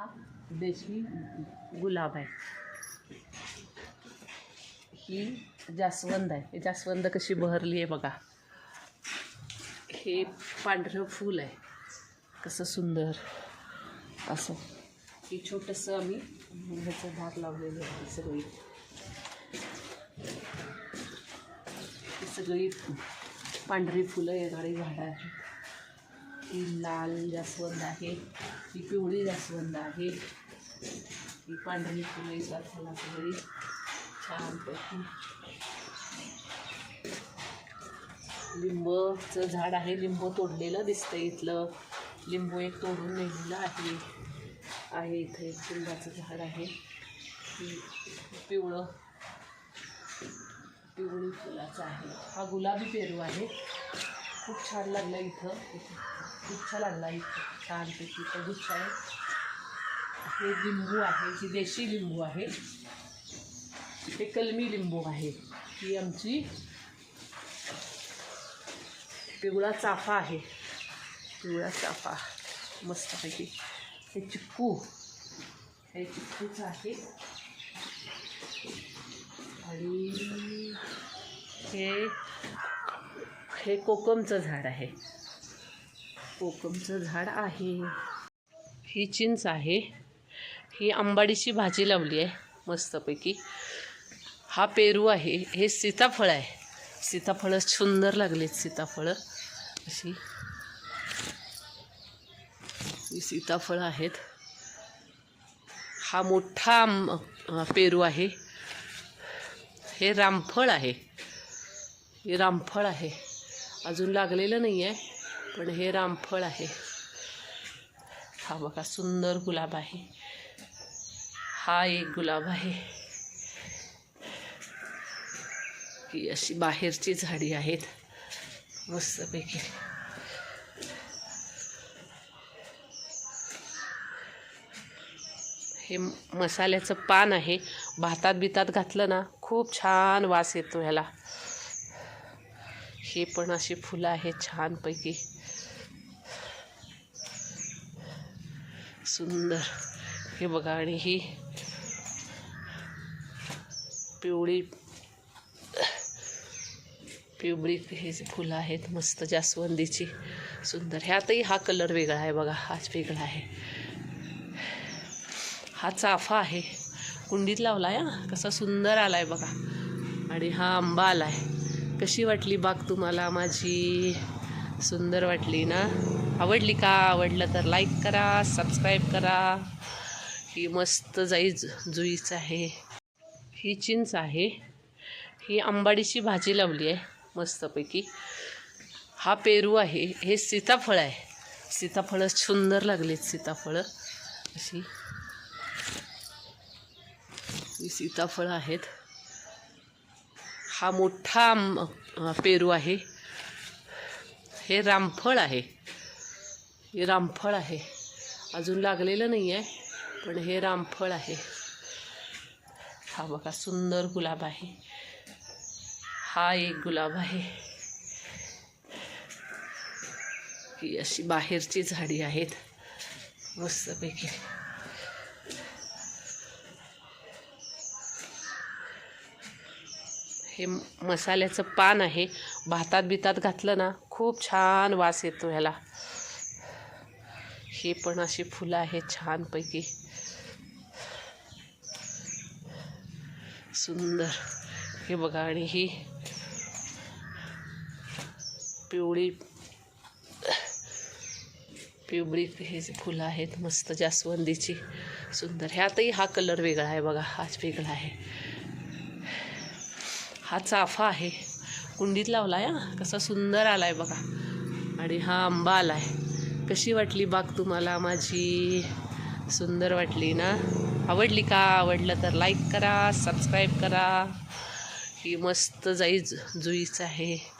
हा देशी गुलाब आहे. ही जास्वंद आहे. जास्वंद कशी बहरली आहे बघा. हे पांढरं फूल आहे. कसं सुंदर. असं. हे छोटंसं आम्ही ह्याचं झाड लावलेलं आहे सगळी. सगळी पांढरी फुलं येणारी झाडं आहेत. ही लाल जास्वंद आहे. ही पिवळी जास्वंद आहे. ही पांढरी फुलं येतात सगळी छानपैकी लिंबचं झाड आहे लिंब तोडलेलं दिसतं इथलं. लिंबू एक तोडून नेलेलं आहे. आहे इथं एक लिंबाचं झाड आहे. पिवळं पिवळी फुलाचं आहे. हा गुलाबी पेरू आहे. खूप छान लागला इथं. गुच्छा लागला इथं. छानपैकी इथं गुच्छा आहे. हे लिंबू आहे ही देशी लिंबू आहे. हे कलमी लिंबू आहे. ही आमची पिवळा चाफा आहे. पिवळा चाफा. मस्तपैकी. हे चिक्कू. हे चिक्कूचं आहे. आणि हे हे कोकमचं झाड आहे. कोकमचं झाड आहे. ही चिंच आहे. ही आंबाडीची भाजी लावली आहे मस्तपैकी. हा पेरू आहे. हे सीताफळ आहे. सीताफळं सुंदर लागलेत सीताफळं. अशी ही सीताफळं आहेत. हा मोठा आंब पेरू आहे. हे रामफळ आहे. हे रामफळ आहे. अजून लागलेलं नाही आहे पण हे रामफळ आहे. हा बघा सुंदर गुलाब आहे. हा एक गुलाब आहे. ही अशी बाहेरची झाडी आहेत. मस्तपैकी. हे मसाल्याचं पान आहे. भातात बितात घातलं ना खूप छान वास येतो ह्याला. हे पण अशी फुलं आहेत छानपैकी. सुंदर. हे बघा आणि ही पिवळी पिवळी हे फुलं आहेत मस्त जास्वंदीची. सुंदर. ह्यातही हा कलर वेगळा आहे बघा हाच वेगळा आहे. हा चाफा आहे. कुंडीत लावला आहे कसा सुंदर आला आहे बघा. आणि हा आंबा आला आहे कशी वाटली बाग तुम्हाला? माझी सुंदर वाटली ना? आवडली का? आवडलं तर लाईक करा सबस्क्राईब करा. ही मस्त जाई जुईच आहे. ही चिंच आहे. ही आंबाडीची भाजी लावली आहे मस्तपैकी. हा पेरू आहे. हे सीताफळ आहे. सीताफळं सुंदर लागलेत सीताफळं. अशी ही सीताफळं आहेत. हा मोठा पेरू आहे. हे रामफळ आहे. हे रामफळ आहे. अजून लागलेलं नाही आहे पण हे रामफळ आहे. हा बघा सुंदर गुलाब आहे. हा एक गुलाब आहे. ही अशी बाहेरची झाडी आहेत. मस्तपैकी. हे मसाल्याचं पान आहे. भातात बितात घातलं ना खूप छान वास येतो ह्याला. हे पण अशी फुलं आहेत छानपैकी. सुंदर. हे बघा आणि ही पिवळी पिवळी हे जे फुलं आहेत मस्त जास्वंदीची. सुंदर. ह्यातही हा कलर वेगळा आहे बघा हाच वेगळा आहे. हा चाफा आहे. कुंडीत लावला आहे कसा सुंदर आला आहे बघा. आणि हा आंबा आला आहे कशी वाटली बाग तुम्हाला माझी? सुंदर वाटली ना? आवडली का? आवडलं तर लाईक करा सबस्क्राईब करा. ही मस्त जाई जुईच आहे.